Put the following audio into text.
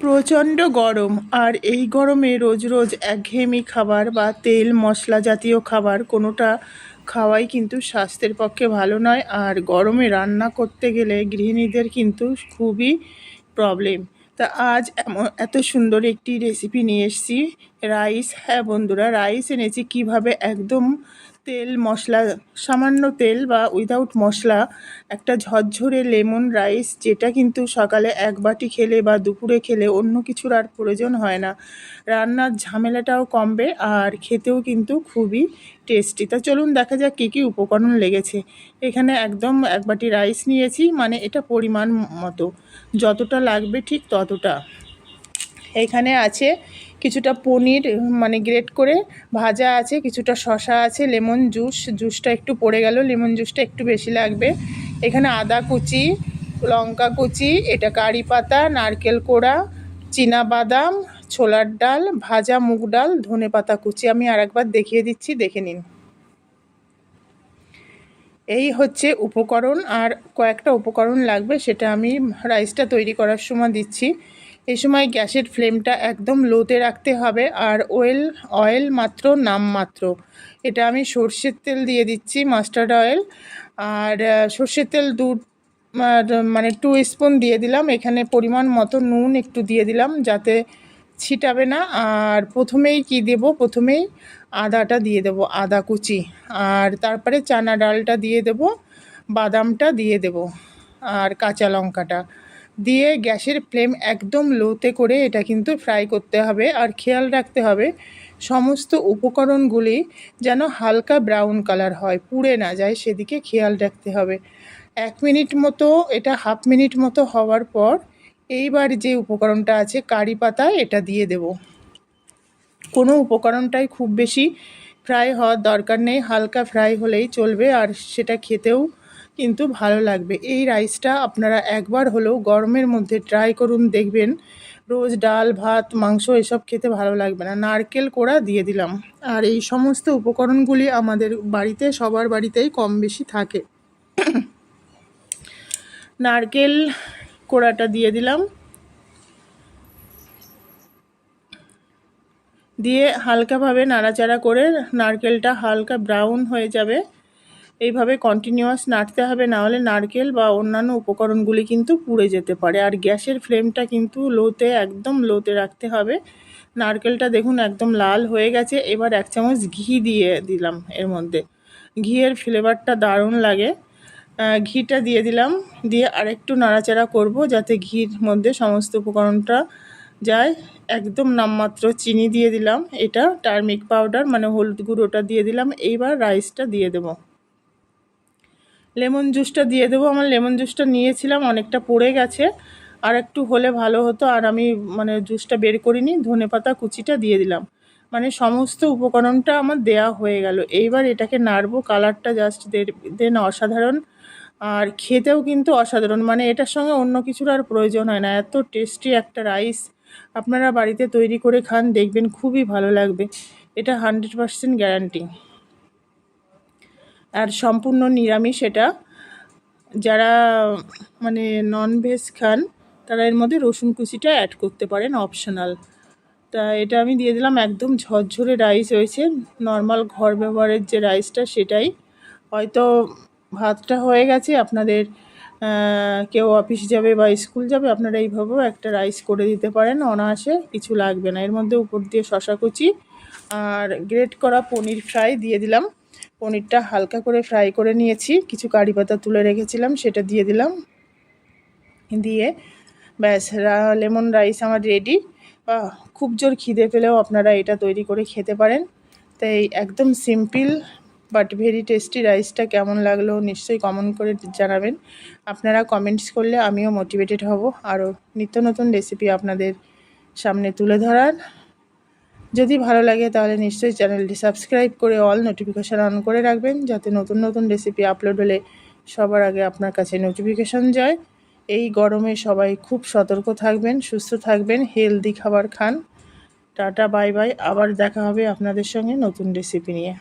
প্রচণ্ড গরম, আর এই গরমে রোজ রোজ একঘেয়েমি খাবার বা তেল মশলা জাতীয় খাবার কোনোটা খাওয়াই কিন্তু স্বাস্থ্যের পক্ষে ভালো নয়। আর গরমে রান্না করতে গেলে গৃহিণীদের কিন্তু খুবই প্রবলেম তা আজ এত সুন্দর একটি রেসিপি নিয়ে এসেছি রাইস হ্যাঁ বন্ধুরা, রাইস এনেছি কীভাবে একদম তেল মশলা, সামান্য তেল বা উইদাউট মশলা, একটা ঝরঝরে লেমন রাইস যেটা কিন্তু সকালে এক বাটি খেলে বা দুপুরে খেলে অন্য কিছুর আর প্রয়োজন হয় না। রান্নার ঝামেলাটাও কমবে আর খেতেও কিন্তু খুবই টেস্টি তা চলুন দেখা যাক কী কী উপকরণ লেগেছে। এখানে একদম এক বাটি রাইস নিয়েছি মানে এটা পরিমাণ মতো। যতটা লাগবে ঠিক ততটা। এখানে আছে কিছুটা পনির মানে গ্রেট করে ভাজা আছে, কিছুটা শশা আছে লেমন জুস জুসটা একটু পড়ে গেল লেমন জুসটা একটু বেশি লাগবে। এখানে আদা কুচি, লঙ্কা কুচি, এটা কারি পাতা, নারকেল কোড়া, চীনা বাদাম, ছোলার ডাল, ভাজা মুগ ডাল, ধনে পাতা কুচি। আমি আরেকবার দেখিয়ে দিচ্ছি, দেখে নিন। এই হচ্ছে উপকরণ, আর কয়েকটা উপকরণ লাগবে, সেটা আমি রাইসটা তৈরি করার সময় দিচ্ছি। এই সময় গ্যাসের ফ্লেমটা একদম লোতে রাখতে হবে আর অয়েল অয়েল মাত্র, নাম মাত্র। এটা আমি সর্ষের তেল দিয়ে দিচ্ছি, মাস্টার্ড অয়েল। আর সর্ষের তেল দু মানে টু স্পুন দিয়ে দিলাম। এখানে পরিমাণ মতো নুন একটু দিয়ে দিলাম যাতে ছিটাবে না। আর প্রথমেই কি দেব? প্রথমেই আদাটা দিয়ে দেব, আদা কুচি। আর তারপরে চানা ডালটা দিয়ে দেব, বাদামটা দিয়ে দেব, আর কাঁচা লঙ্কাটা। দিয়ে গ্যাসের ফ্লেম একদম লোতে করে এটা কিন্তু ফ্রাই করতে হবে আর খেয়াল রাখতে হবে সমস্ত উপকরণগুলি যেন হালকা ব্রাউন কালার হয়, পুড়ে না যায়, সেদিকে খেয়াল রাখতে হবে। এক মিনিট মতো, এটা হাফ মিনিট মতো হওয়ার পর এইবার যে উপকরণটা আছে কারি পাতা, এটা দিয়ে দেব। কোনো উপকরণটাই খুব বেশি ফ্রাই হওয়ার দরকার নেই, হালকা ফ্রাই হলেই চলবে আর সেটা খেতেও কিন্তু ভালো লাগবে। এই রাইসটা আপনারা একবার হলেও গরমের মধ্যে ট্রাই করুন, দেখবেন রোজ ডাল, ভাত, মাংস এসব খেতে ভালো লাগবে না। নারকেল কোড়া দিয়ে দিলাম। আর এই সমস্ত উপকরণগুলি আমাদের বাড়িতে, সবার বাড়িতেই কম বেশি থাকে। নারকেল কোড়াটা দিয়ে দিলাম। দিয়ে হালকাভাবে নাড়াচাড়া করে নারকেলটা হালকা ব্রাউন হয়ে যাবে। এইভাবে কন্টিনিউয়াস নাড়তে হবে, না হলে নারকেল বা অন্যান্য উপকরণগুলি কিন্তু পুড়ে যেতে পারে। আর গ্যাসের ফ্লেমটা কিন্তু লোতে, একদম লোতে রাখতে হবে। নারকেলটা দেখুন একদম লাল হয়ে গেছে। এবার এক চামচ ঘি দিয়ে দিলাম এর মধ্যে। ঘিয়ের ফ্লেভারটা দারুণ লাগে। ঘিটা দিয়ে দিলাম। দিয়ে আরেকটু নাড়াচাড়া করব যাতে ঘির মধ্যে সমস্ত উপকরণটা যায়। একদম নামমাত্র চিনি দিয়ে দিলাম। এটা টার্মিক পাউডার মানে হলুদ গুঁড়োটা দিয়ে দিলাম। এইবার রাইসটা দিয়ে দেবো। লেমন জুসটা দিয়ে দেবো। আমার লেমন জুসটা নিয়েছিলাম, অনেকটা পড়ে গেছে। আর একটু হলে ভালো হতো, আর আমি মানে জুসটা বের করিনি, ধনে পাতা কুচিটা দিয়ে দিলাম। মানে সমস্ত উপকরণটা আমার দেয়া হয়ে গেল। এইবার এটাকে নাড়বো, কালারটা জাস্ট দেন অসাধারণ। আর খেতেও কিন্তু অসাধারণ মানে এটার সঙ্গে অন্য কিছুর আর প্রয়োজন হয় না। এত টেস্টি একটা রাইস আপনারা বাড়িতে তৈরি করে খান, দেখবেন খুবই ভালো লাগবে। এটা হান্ড্রেড পারসেন্ট গ্যারান্টি আর সম্পূর্ণ নিরামিষ এটা। যারা মানে নন ভেজ খান, তারা এর মধ্যে রসুন কুচিটা অ্যাড করতে পারেন অপশনাল তা এটা আমি দিয়ে দিলাম একদম ঝরঝরে রাইস হয়েছে নর্মাল ঘর ব্যবহারের যে রাইসটা সেটাই। হয়তো ভাতটা হয়ে গেছে, আপনাদের কেউ অফিস যাবে বা স্কুল যাবে, আপনারা এইভাবেও একটা রাইস করে দিতে পারেন অনায়াসে, কিছু লাগবে না। এর মধ্যে উপর দিয়ে শশা কুচি আর গ্রেট করা পনির ফ্রাই দিয়ে দিলাম। পনিরটা হালকা করে ফ্রাই করে নিয়েছি। কিছু কারি পাতা তুলে রেখেছিলাম, সেটা দিয়ে দিলাম। দিয়ে ব্যাস লেমন রাইস আমার রেডি বা খুব জোর খিদে পেলেও আপনারা এটা তৈরি করে খেতে পারেন। তাই একদম সিম্পল বাট ভেরি টেস্টি রাইসটা কেমন লাগল নিশ্চয়ই কমেন্ট করে জানাবেন। আপনারা কমেন্টস করলে আমিও মোটিভেটেড হব। আরও নিত্য নতুন রেসিপি আপনাদের সামনে তুলে ধরার। যদি ভালো লাগে তাহলে নিশ্চয়ই চ্যানেলটি সাবস্ক্রাইব করে অল নোটিফিকেশান অন করে রাখবেন, যাতে নতুন নতুন রেসিপি আপলোড হলে সবার আগে আপনার কাছে নোটিফিকেশান যায়। এই গরমে সবাই খুব সতর্ক থাকবেন, সুস্থ থাকবেন, হেলদি খাবার খান। টাটা, বাই বাই, আবার দেখা হবে আপনাদের সঙ্গে নতুন রেসিপি নিয়ে।